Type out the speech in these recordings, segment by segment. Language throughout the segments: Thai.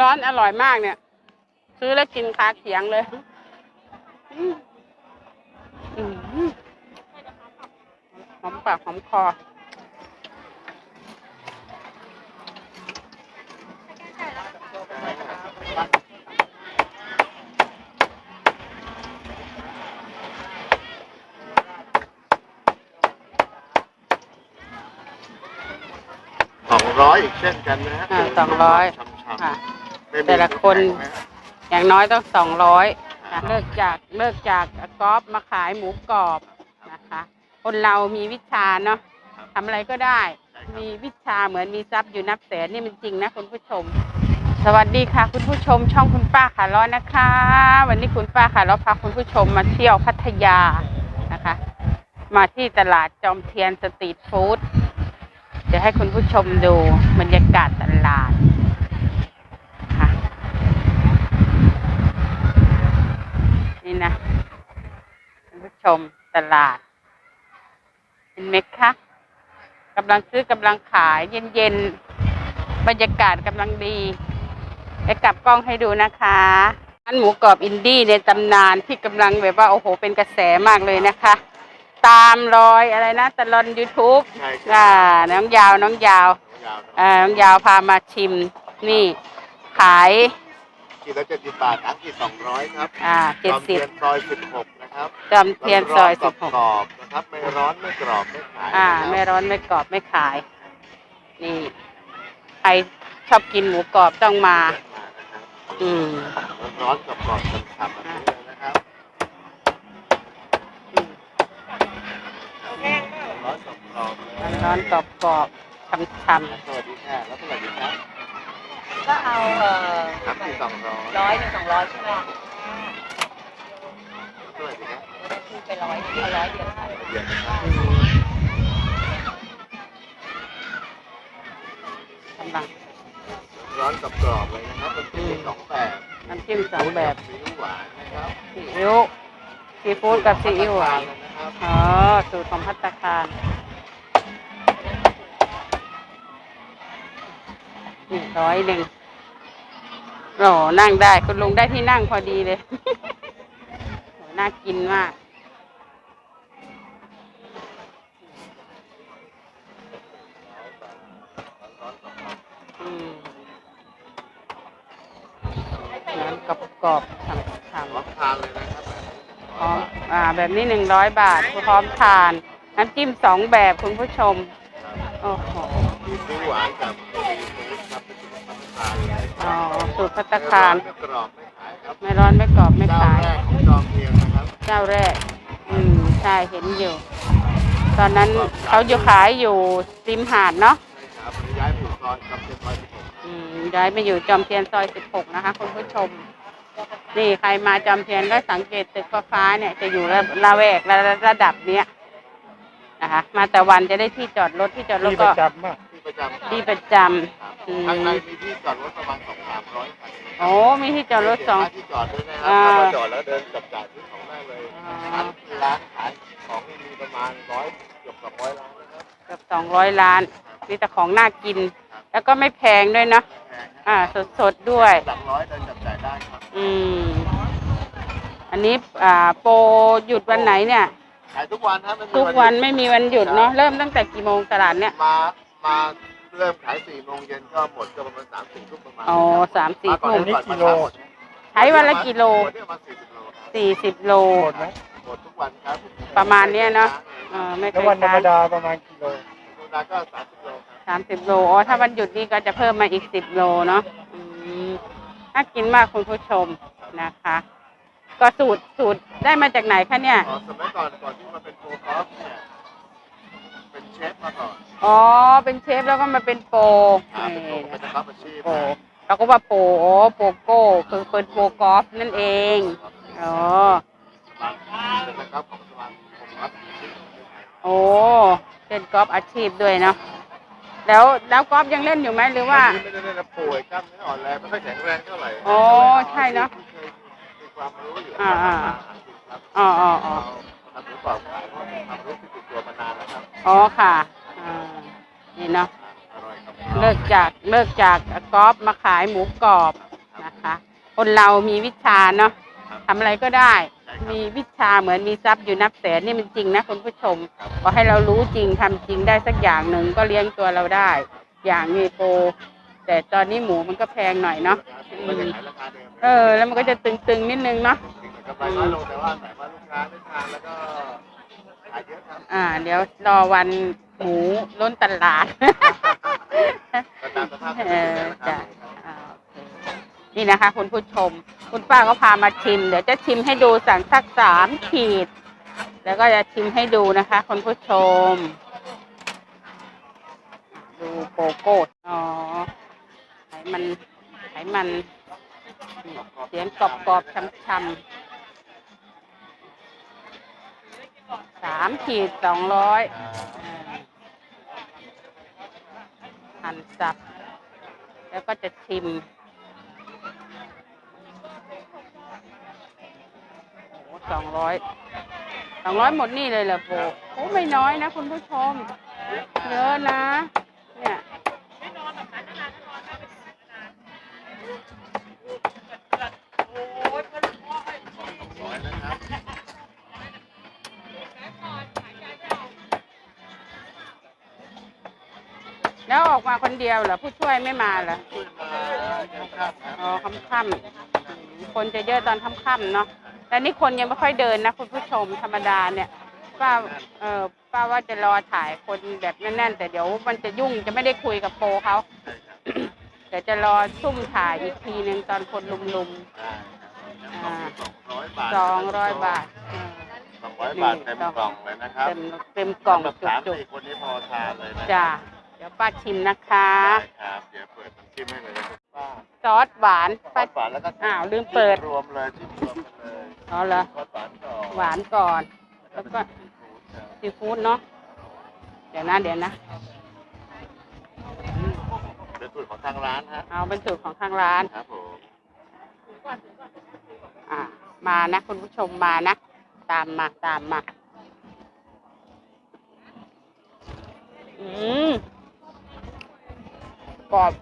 ร้อนๆอร่อยมากเนี่ย ซื้อแล้วกินคาเขียงเลยอืมอืมหอมปากหอมคอสองร้อยอีกเช่นกันนะฮะอ่า200ช้ำๆค่ะไม่มี แต่ละคนแข็งะอย่างน้อยต้องสองร้อยเลิกจากเลิกจากกอล์ฟมาขายหมูกรอบนะคะ คนเรามีวิชาเนาะทำอะไรก็ได้ มีวิชาเหมือนมีทรัพย์อยู่นับแสนนี่มันจริงนะคุณผู้ชม สวัสดีค่ะ คุณผู้ชม ช่องคุณป้าขาล้อนะคะ วันนี้คุณป้าขาล้อพาคุณผู้ชมมาเที่ยวพัทยานะคะ มาที่ตลาดจอมเทียนสตรีทฟู้ดเดี๋ยวให้คุณผู้ชมดูบรรยากาศตลาดค่ะ นี่นะคุณผู้ชมตลาด เห็นไหมคะกำลังซื้อกำลังขายเย็นๆ บรรยากาศกำลังดีจะกลับกล้องให้ดูนะคะร้านหมูกรอบอินดี้ในตำนานที่กำลังแบบว่าโอ้โหเป็นกระแสมากเลยนะคะ ตามรอยอะไรนะตลอนยูทูบใช่ครัอ่าน้องยาวน้องยาว ยาวอ่าน้องยาวพามาชิมนี่ขาย กินแล้วเจ็ดสิบบาททั้งกี่สองร้อยครับอ่าเจ็ดจอมสิเทีบยนซอยสิบหกนะครับจอมเทียนซอยสิบหกกรอบๆนะครับ ไม่ร้อนไม่กรอบไม่ขายอ่านะครับไม่ร้อนไม่กรอบไม่ขาย นี่ใครชอบกินหมูกรอบต้องมา อืมร้อนๆกับกรอบๆฉ่ำๆแบบนี้เลยนะครับอืมร้อนกับกรอบๆเลยร้อนๆกรอบกรอบๆช่ำสวัสดีค่ะแล้วเท่าไหร่ดีครับ ก็เอาเอ่อทั้งกี่สองร้อยร้อยหนึ่งสองร้อยใช่ไหมเท่าไหร่ดีครับคือไปร้อยเอาร้อยเดียวค่ะเดี๋ยวนะครับๆอืมกำลังร้อนกับกรอบเลยนะครับมันเป็นสองแบบน้ำจิ้มสองแบบซีอิ๊วหวานนะครับซีอิ๊วซีฟู้ดกับซีอิ๊วหวานนะครับอ๋อสูตรของพัตตาคารนี่ร้อยหนึ่ง โอ้นั่งได้คุณลุงได้ที่นั่งพอดีเลย น่ากินมากน้ำกรอบกรอบๆฉ่ำพร้อมทานเลยนะครับพร้อมอ่า แบบนี้หนึ่งร้อยบาทพร้อมทาน น้ำจิ้มสองแบบคุณผู้ชม โอ้โหซีอิ๊วหวานกับ อ๋อสูตรพัตตาคารไม่กรอบไม่ขายครับไม่ร้อนไม่กรอบไม่เจ้าขาย แรกของจอมเทียนนะครับ เจ้าแรก อืม ใช่ เห็นอยู่ ตอนนั้นเขาอยู่ขายอยู่ริมหาดเนาะ ใช่ครับย้ายผูกซอยกับเทียนซอยสิบหกอืมย้ายมาอยู่จอมเทียนซอย 16 นะคะคุณผู้ชม นี่ใครมาจอมเทียนก็สังเกตตึกฟ้าๆเนี่ยจะอยู่ระระแวกระระดับเนี้ยนะคะ มาแต่วันจะได้ที่จอดรถที่จอดรถก็ที่ ประจำที่ประจำอืมข้างในมีที่จอดรถประมาณสองสามร้อยคันโอ้มีที่จอดรถสอง ที่จอดด้วยนะครัอ่า ถ้ามาจอดแล้วเดินจับจ่ายซื้อของได้เลยอ๋อร้านร้านขายของนี่มีประมาณร้อยเกือบสองร้อยร้านนะครับเกือบ200ล้านมีแต่ของน่ากิน แล้วก็ไม่แพงด้วยเนาะแพงอ่าสดๆด้วย หลักร้อยเดินจับจ่ายได้ครับอืม อันนี้อ่าโปรหยุดวันไหนเนี่ย ขายทุกวันครับไม่มีทุกวันไม่มีวันหยุดเนาะเริ่มตั้งแต่กี่โมงตลาดเนี่ย มา มาเริ่มขายสี่โมงเย็นก็หมดก็ประมาณสามสี่ทุ่มประมาณอ๋อสามสี่มาก่อนทุ่มก่อนมาช้าหมดใช้วันละกิโลวันนี้มาสี่สิบโลครับสี่สิบโลหมดไหมหมดทุกวันครับประมาณเนี้ยเนอะเออไม่เคแล้วยวันธรค้ารมดาประมาณกิโลธรรมดาก็สามสิบโลครับสามสิบโลอ๋อถ้าวันหยุดนี่ก็จะเพิ่มมาอีกสิบโลเนาะอืมน่ากินมากคุณผู้ชมนะคะ ก็สูตรสูตรได้มาจากไหนคะเนี่ยอ๋อสมัยก่อนก่อนที่มาเป็นโปรคอฟเนี่ย เป็นเชฟมาก่อนอ๋อ เป็นเชฟแล้วก็มาเป็นโปรอ่าเป็นโปรเป็นนักอาชีพโปรเราก็ว่าโปรอ๋อโปรโก้คือเป็นโปรกอล์ฟนั่นเองอ๋อ เป็นนะครับของสมาคมครับโอ้เล่นกอล์ฟอาชีพด้วยเนาะ แล้วแล้วกอล์ฟยังเล่นอยู่ไหมหรือว่าไม่ได้เล่นนะป่วยกล้ามเนื้ออ่อนแรงไม่ค่อยแข็งแรงเท่าไหร่อ๋อใช่เนอะเคยมีความรู้อยู่อ่าอ่า ครับอ๋ออ๋ออ๋อ ทำหรือเปล่าขายเพร อ๋อค่ะอ่านี่เนาะ อร่อยครับเลิกจากเลิกจากกอล์ฟมาขายหมูกรอบคนเรามีวิชาเนาะครับทำอะไรก็ได้ ใช่ครับ มีวิชาเหมือนมีทรัพย์อยู่นับแสนนี่มันจริงนะคุณผู้ชมครับ ขอให้เรารู้จริงทำจริงได้สักอย่างหนึ่งก็เลี้ยงตัวเราได้ อย่างมีโปรแต่ตอนนี้หมูมันก็แพงหน่อยเนาะมันจะขายราคาเดิมเออ แล้วมันก็จะตึงๆนิดนึงเนาะ จริงๆกำไรน้อยลงแต่ว่าแต่ว่าลูกค้าได้ทานแล้วก็ขายเย อะครับอ่า เดี๋ยวรอวันหมูล้นตลาด ก็ตามสภาพเอที่เป็นอนะครับจ้ะอ่าโอเคนี่นะคะคุณผู้ชม คุณป้าก็พามาชิม เดี๋ยวจะชิมให้ดูสั่งสักสามขีด แล้วก็จะชิมให้ดูนะคะคุณผู้ชม ดูโกโก้อ๋อไขมันไขมันนี่เสียงกรอบๆช้ำ สามขีดสองร้อยหั่นสับ แล้วก็จะชิมโอ้สองร้อยสองร้อยหมดนี่เลยเหรอโบโอ้ไม่น้อยนะคุณผู้ชม เยอะนะ แล้วออกมาคนเดียวเหรอผู้ช่วยไม่มาเหรอช่วยมาเยอะครับครับอ๋อค่ำๆคนจะเยอะตอนค่ำๆเนาะแต่นี่คนยังไม่ค่อยเดินนะคุณผู้ชมธรรมดาเนี่ยป้าเออป้าว่าจะรอถ่ายคนแบบแน่นๆ แต่เดี๋ยวมันจะยุ่งจะไม่ได้คุยกับโปรเขาใช่ครับเดี๋ยวจะรอซุ่มถ่ายอีกทีหนึ่งตอนคนลุมได้ครับๆสองร้อยบาทสองร้อยบาทเออสองร้อยบาทเต็มกล่องเลยนะครับ เต็มเต็มกล่องสำหรับสามจุกสี่คนนี้พอทานเลยนะๆจ้า เดี๋ยวป้าชิมนะคะ ได้ครับเดี๋ยวเปิดน้ำจิ้มให้เลยนะครับป้าซอสหวานซอป้าสหวานแล้วก็อ้าวลืมเปิดรวมเลยจิ้มรวมกันเลยอ๋อเหรอซอสหวานก่อนหวานก่อน แล้วก็ซีฟู้ดครับซีฟู้ดเนาะเดี๋ยวนะเดี๋ยวนะ เป็นสูตรของทางร้านฮะเอาเป็นสูตรของทางร้าน ครับผมอ่า มานะ คุณผู้ชมมานะ ตามมาตามมา อืม กรอบ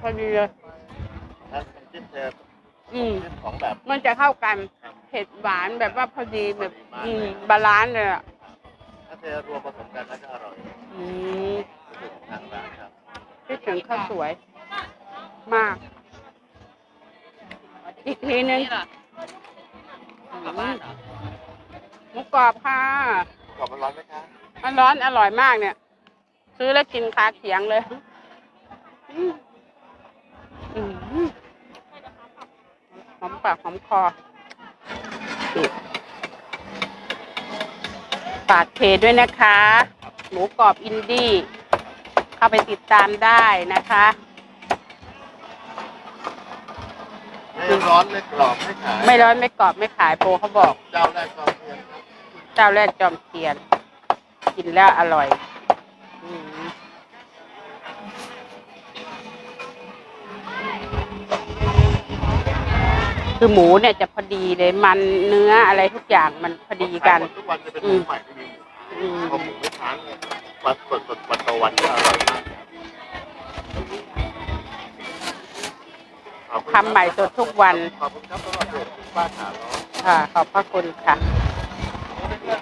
พอดีเลยถ้าน้ำจิ้มเทปอืม จิ้มของแบบมันจะเข้ากันครับเผ็ดหวานแบบว่าพอดีแบบพอดีมากอืมเลยบาลานซ์เลยอะ ถ้าเทรวมผสมกันแล้วจะอร่อยอืมเป็นสูตรของทางร้านครับคิดถึงข้าวสวย มาก อีกทีนึงอืมหมูกรอบค่ะ กรอบมันร้อนไหมคะ มันร้อนอร่อยมากเนี่ย ซื้อแล้วกินคาเขียงเลยอืมอืมหอมปากหอมคอฝากเพจด้วยนะคะ หมูกรอบอินดี้ เข้าไปติดตามได้นะคะไม่ร้อนไม่กรอบไม่ขาย ไม่ร้อนไม่กรอบไม่ขายโปรเขาบอก เจ้าแรกกรอบเทียนครับ เจ้าแรกจอมเทียน กินแล้วอร่อย คือหมูเนี่ยจะพอดีเลยมันเนื้ออะไรทุกอย่างมันพอดีกัน ทุกวันจะเป็นหมูใหม่ไม่มีหมูอืมพอหมูไม่ค้างเนี่ยวันสดสดวันต่อวันก็อร่อยมากขอบคุณทำใหม่สดทุกวัน ขอบคุณครับสำหรับเพจคุณป้าขาล้อค่ะ ขอบพระคุณค่ะ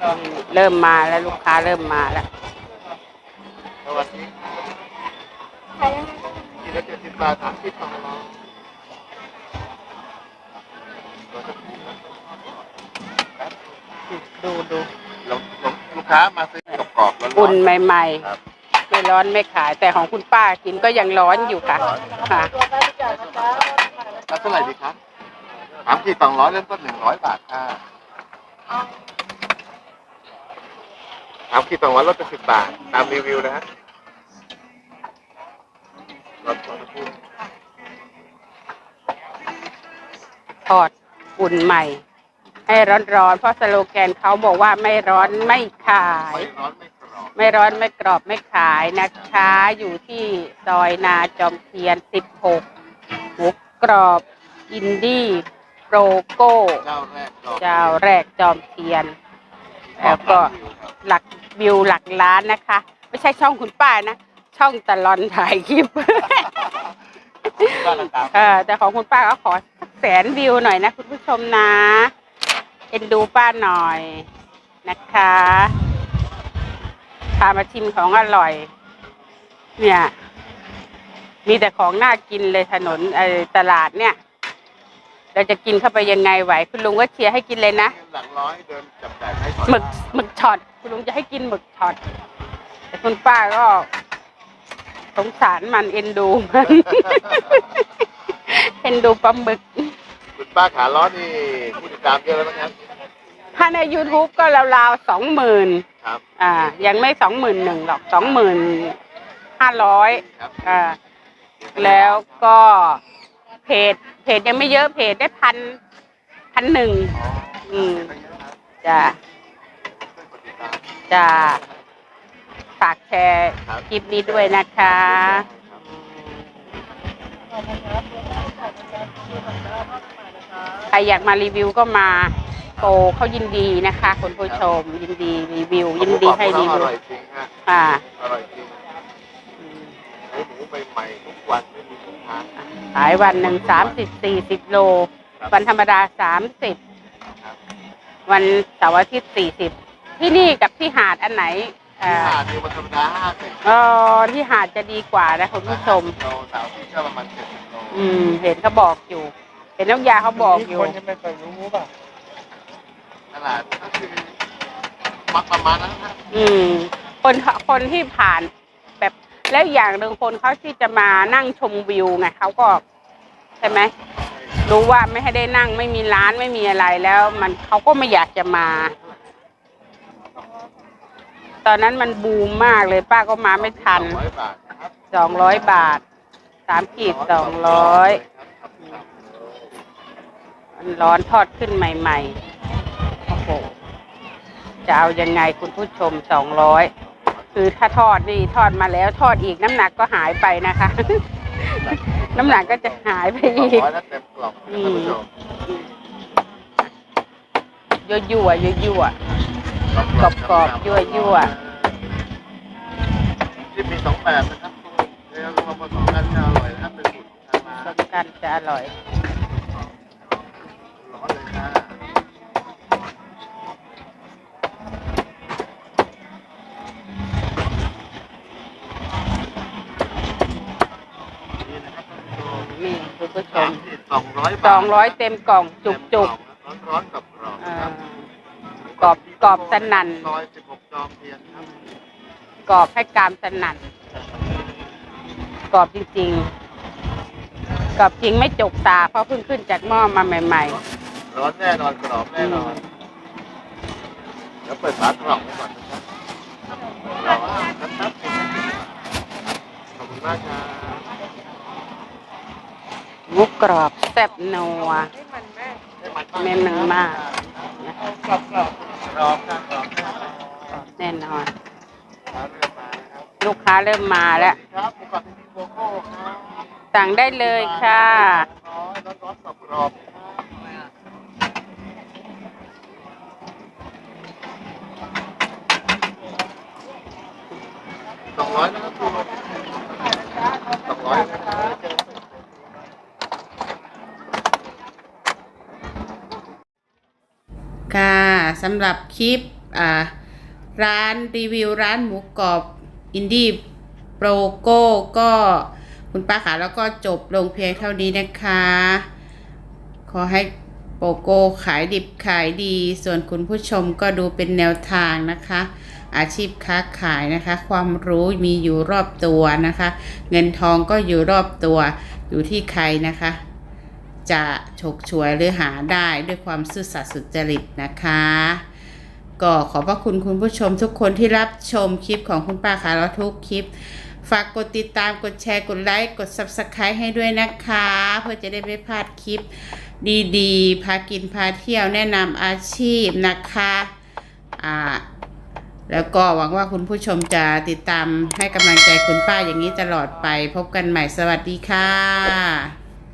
อืมเริ่มมาแล้วลูกค้าเริ่มมาแล้วสวัสดีกินแล้วเจ็ดสิบบาทสามสิบสองร้อยรอสักครู่นะ ดูดูแล้วลูกค้ามาซื้อกรอบๆร้อนๆอุ่นใหม่ครับๆ ไม่ร้อนไม่ขาย แต่ของคุณป้ากินก็ยังร้อนอยู่ค่ะค่ะ แล้วเท่าไหร่ดีครับสามขีดสองร้อยเริ่มต้นหนึ่งร้อยบาทค่ะสามขีดสองร้อยลดไปสิบบาท ตามรีวิวนะฮะรถรถพูด ทอดอุ่นใหม่ ให้ร้อนๆ เพราะสโลแกนเขาบอกว่าไม่ร้อนไม่ขาย ไม่ร้อนไม่กรอบไม่ร้อนไม่กรอบไม่ขายนะคะ อยู่ที่ซอยนาจอมเทียน 16 หมูกรอบ อินดี้โปรโก้ เจ้าแรกกรอบเจ้าแรกจอมเทียน แล้วก็หลักวิวหลักล้านนะคะ ไม่ใช่ช่องคุณป้านะ ช่องตลอนถ่ายคลิปบ้านนะครับเออแต่ของคุณป้าก็ขอสักแสนวิวหน่อยนะคุณผู้ชมนะ เอ็นดูป้าหน่อยนะคะพามาชิมของอร่อย เนี่ย มีแต่ของน่ากินเลยถนนไอ้ตลาดเนี่ย เราจะกินเข้าไปยังไงไหว คุณลุงก็เชียร์ให้กินเลยนะหลังร้อยเดินจับจ่ายให้หมึกหมึกช็อตคุณลุงจะให้กินหมึกช็อตแต่คุณป้าก็สงสารมันเอ็นดูมัน เอ็นดูปลาหมึกคุณ ป้าขาล้อนี่ผู้ติดตามเยอะแล้วนะครับ ถ้าใน youtube ก็ราวๆสองหมื่นครับ อ่า ยังไม่สองหมื่นหนึ่งหรอกสองหมื่นห้าร้อยครับอ่า แล้วก็เพจ เพจยังไม่เยอะเพจได้พันพันหนึ่ง อืมจะจะฝากแชร์คลิปนี้ด้วยนะคะใคร อยากมารีวิวก็มาโปรเขายินดีนะคะคุณผู้ชมยินดีรีวิว ยินดีให้รีอวิวร่อยจริงฮะอ่าอร่อยจริงอืมใช้หมูใหม่ๆทุกวันไม่มีทุกทางขายวันหนึ่งสามสิบสี่สิบโล วันธรรมดาสามสิบครับวันเสาร์อาทิตย์สี่สิบที่นี่กับที่หาดอันไหนเอ่ที่อหาดนี่วันธรรมดาห้าสิบเออที่หาดจะดีกว่านะคุณผู้ชมโลสาวที่ก็ประมาณเจ็ดสิบโลอืมเห็นเขาบอกอยู่ เห็นน้องยาเขาบอกอยู่ คนยังไม่เคยรู้ป่ะตลาดก็คือมักประมาณนั้นนะครับอืม คนคนที่ผ่านแบบแล้วอย่างหนึ่งคนเขาที่จะมานั่งชมวิวไงเขาก็ใช่ไหมรู้ว่าไม่ให้ได้นั่งไม่มีร้านไม่มีอะไรแล้ว มันเขาก็ไม่อยากจะมา ตอนนั้นมันบูมมากเลยป้าก็มาไม่ทันสองร้อยบาทนะครับสองร้อยบาทสามขีดสองร้อย มันร้อนทอดขึ้นใหม่ๆ โอ้โห จะเอายังไงคุณผู้ชมสองร้อย คือถ้าทอดนี่ทอดมาแล้วทอดอีกน้ำหนักก็หายไปนะคะ น้ำหนักก็จะหายไปสองอีก ร้อยแล้วเต็มกล่องนะท่านผู้ชมยั่วยั่วยั่วยั่ว กรอบๆยั่วที่มีสองแบบนะครับเรียกว่าผสมกันจะอร่อยนะครับเป็นสูตรของทางสร้านมกันจะอร่อย สองร้อยเต็มกล่องจุกจุกร้อนร้อนๆกับกรอบๆอ่านะครับกรอบกรอบสนั่นซอยสิบหกจอมเทียนครับกรอบให้กรามสนั่นกรอบจริงๆกรอบจริงไม่จกตา เพราะเพิ่งขึ้นจากหม้อมาใหม่ ร้อนแน่นอนกรอบแน่นอนเดี๋ยวเปิดฝากล่องไว้ก่อนนะครับรอนะครับขอบคุณมากครับๆ หมูกรอบแซ่บนัวแม่มันมากนะกรอบกรอบกรอบแน่นอน ลูกค้าเริ่มมาแล้วสั่งได้เลยค่ะสองร้อยนะครับสองร้อยนะ ค่ะสำหรับคลิปอ่าร้านรีวิวร้านหมูกรอบอินดี้โปรโก้ก็คุณป้าขาแล้วก็จบลงเพียงเท่านี้นะคะ ขอให้โปรโก้ขายดิบขายดี ส่วนคุณผู้ชมก็ดูเป็นแนวทางนะคะ อาชีพค้าขายนะคะ ความรู้มีอยู่รอบตัวนะคะ เงินทองก็อยู่รอบตัวอยู่ที่ใครนะคะ จะฉกฉวยหรือหาได้ด้วยความซื่อสัตย์สุจริตนะคะ ก็ขอบพระคุณคุณผู้ชมทุกคนที่รับชมคลิปของคุณป้าขาแล้วทุกคลิป ฝากกดติดตามกดแชร์กดไลค์กด Subscribe ให้ด้วยนะคะ เพื่อจะได้ไม่พลาดคลิปดีๆ พากินพาเที่ยวแนะนำอาชีพนะคะอ่าแล้วก็หวังว่าคุณผู้ชมจะติดตามให้กำลังใจคุณป้าอย่างนี้ตลอดไป พบกันใหม่สวัสดีค่ะ